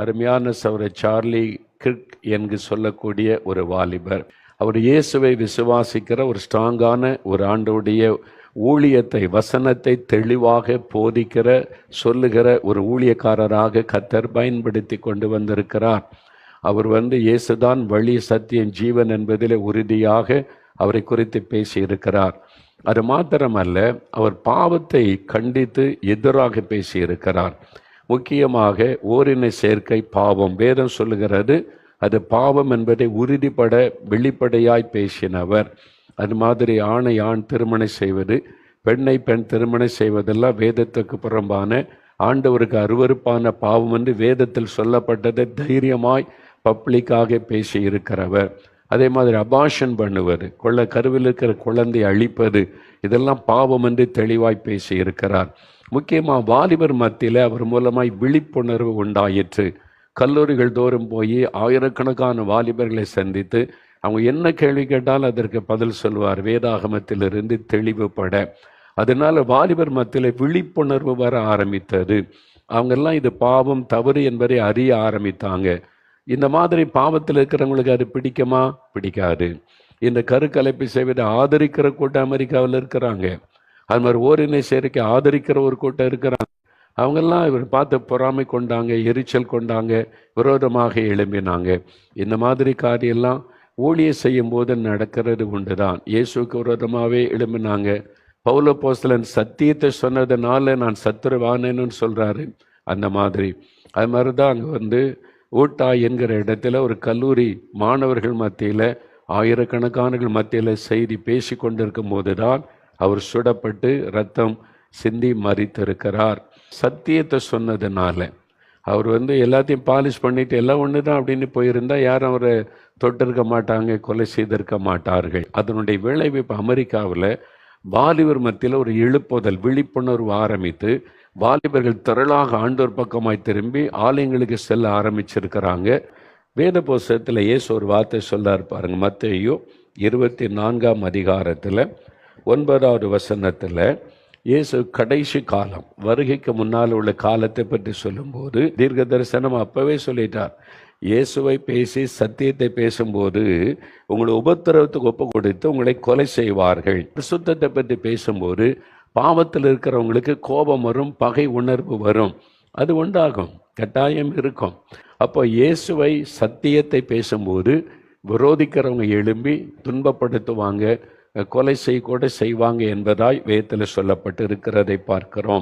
அருமையான Saura Charlie Kirk என்று சொல்லக்கூடிய ஒரு வாலிபர். அவர் இயேசுவை விசுவாசிக்கிற ஒரு ஸ்ட்ராங்கான ஒரு ஆண்டோடைய ஊழியத்தை வசனத்தை தெளிவாக போதிக்கிற சொல்லுகிற ஒரு ஊழியக்காரராக கத்தர் பயன்படுத்தி கொண்டு வந்திருக்கிறார். அவர் வந்து இயேசுதான் வழி சத்தியம் ஜீவன் என்பதிலே உறுதியாக அவரை குறித்து பேசியிருக்கிறார். அது மாத்திரமல்ல அவர் பாவத்தை கண்டித்து எதிராக பேசியிருக்கிறார். முக்கியமாக ஓரின சேர்க்கை பாவம். வேதம் சொல்லுகிறது அது பாவம் என்பதை உறுதிப்பட வெளிப்படையாய் பேசினவர். அது மாதிரி ஆணை ஆண் திருமணம் செய்வது பெண்ணை பெண் திருமணம் செய்வதெல்லாம் வேதத்துக்கு புறம்பான ஆண்டவருக்கு அருவருப்பான பாவம் என்று வேதத்தில் சொல்லப்பட்டதை தைரியமாய் பப்ளிக்காக பேசி இருக்கிறவர் அதே மாதிரி அபாஷன் பண்ணுவது கொள்ள கருவில் இருக்கிற குழந்தை அழிப்பது இதெல்லாம் பாவம் என்று தெளிவாய் பேசி இருக்கிறார். முக்கியமாக வாலிபர் மத்தியில் அவர் மூலமாய் விழிப்புணர்வு உண்டாயிற்று. கல்லூரிகள் தோறும் போய் ஆயிரக்கணக்கான வாலிபர்களை சந்தித்து அவங்க என்ன கேள்வி கேட்டாலும் அதற்கு பதில் சொல்வார். வேதாகமத்திலிருந்து தெளிவுபட அதனால் வாலிபர் மத்தியில் விழிப்புணர்வு வர ஆரம்பித்தது. அவங்கெல்லாம் இது பாவம் தவறு என்பதை அறிய ஆரம்பித்தாங்க. இந்த மாதிரி பாவத்தில் இருக்கிறவங்களுக்கு அது பிடிக்குமா? பிடிக்காது. இந்த கருக்கலைப்பு செய்வதை ஆதரிக்கிற கூட்டம் அமெரிக்காவில் இருக்கிறாங்க. அது மாதிரி ஓரினை சேர்க்கை ஆதரிக்கிற ஒரு கூட்டம் இருக்கிறாங்க. அவங்கெல்லாம் இவர் பார்த்து பொறாமை கொண்டாங்க எரிச்சல் கொண்டாங்க விரோதமாக எழும்பினாங்க. இந்த மாதிரி காரியெல்லாம் ஊழிய செய்யும் போது நடக்கிறது உண்டு தான் இயேசுக்கு விரோதமாகவே எழும்பினாங்க. பௌல போஸ்தலன் சத்தியத்தை சொன்னதுனால நான் சத்துருவானேன்னு சொல்கிறாரு அந்த மாதிரி. அது மாதிரி தான் அங்கே வந்து ஊட்டா என்கிற இடத்துல ஒரு கல்லூரி மாணவர்கள் மத்தியில் ஆயிரக்கணக்கானவர்கள் மத்தியில் செய்தி பேசி கொண்டிருக்கும் போது தான் அவர் சுடப்பட்டு ரத்தம் சிந்தி மறித்திருக்கிறார் சத்தியத்தை சொன்னதுனால. அவர் வந்து எல்லாத்தையும் பாலிஷ் பண்ணிட்டு எல்லாம் ஒன்று தான் அப்படின்னு போயிருந்தால் யாரும் அவரை தொட்டிருக்க மாட்டாங்க கொலை செய்திருக்க மாட்டார்கள். அதனுடைய விளைவு இப்போ அமெரிக்காவில் வாலிபர் மத்தியில் ஒரு எழுப்புதல் விழிப்புணர்வு ஆரம்பித்து வாலிபர்கள் திரளாக ஆண்டோர் பக்கமாய் திரும்பி ஆலயங்களுக்கு செல்ல ஆரம்பிச்சிருக்கிறாங்க. வேத புஸ்தகத்தில் இயேசு ஒரு வார்த்தை சொல்லார் பாருங்க மத்தையோ இருபத்தி நான்காம் அதிகாரத்தில் ஒன்பதாவது வசனத்தில் இயேசு கடைசி காலம் வருகைக்கு முன்னால் உள்ள காலத்தை பற்றி சொல்லும்போது தீர்க்க தரிசனம் அப்பவே சொல்லிட்டார். இயேசுவை பேசி சத்தியத்தை பேசும்போது உங்களை உபத்திரவத்துக்கு ஒப்பு கொடுத்து உங்களை கொலை செய்வார்கள். சுத்தத்தை பற்றி பேசும்போது பாவத்தில் இருக்கிறவங்களுக்கு கோபம் வரும் பகை உணர்வு வரும். அது உண்டாகும். கட்டாயம் இருக்கும். அப்போ இயேசுவை சத்தியத்தை பேசும்போது விரோதிக்கிறவங்க எழும்பி துன்பப்படுத்துவாங்க கொலை செய்ய கூட செய்வாங்க என்பதாய் வேத்தில் சொல்லப்பட்டு இருக்கிறதை பார்க்கிறோம்.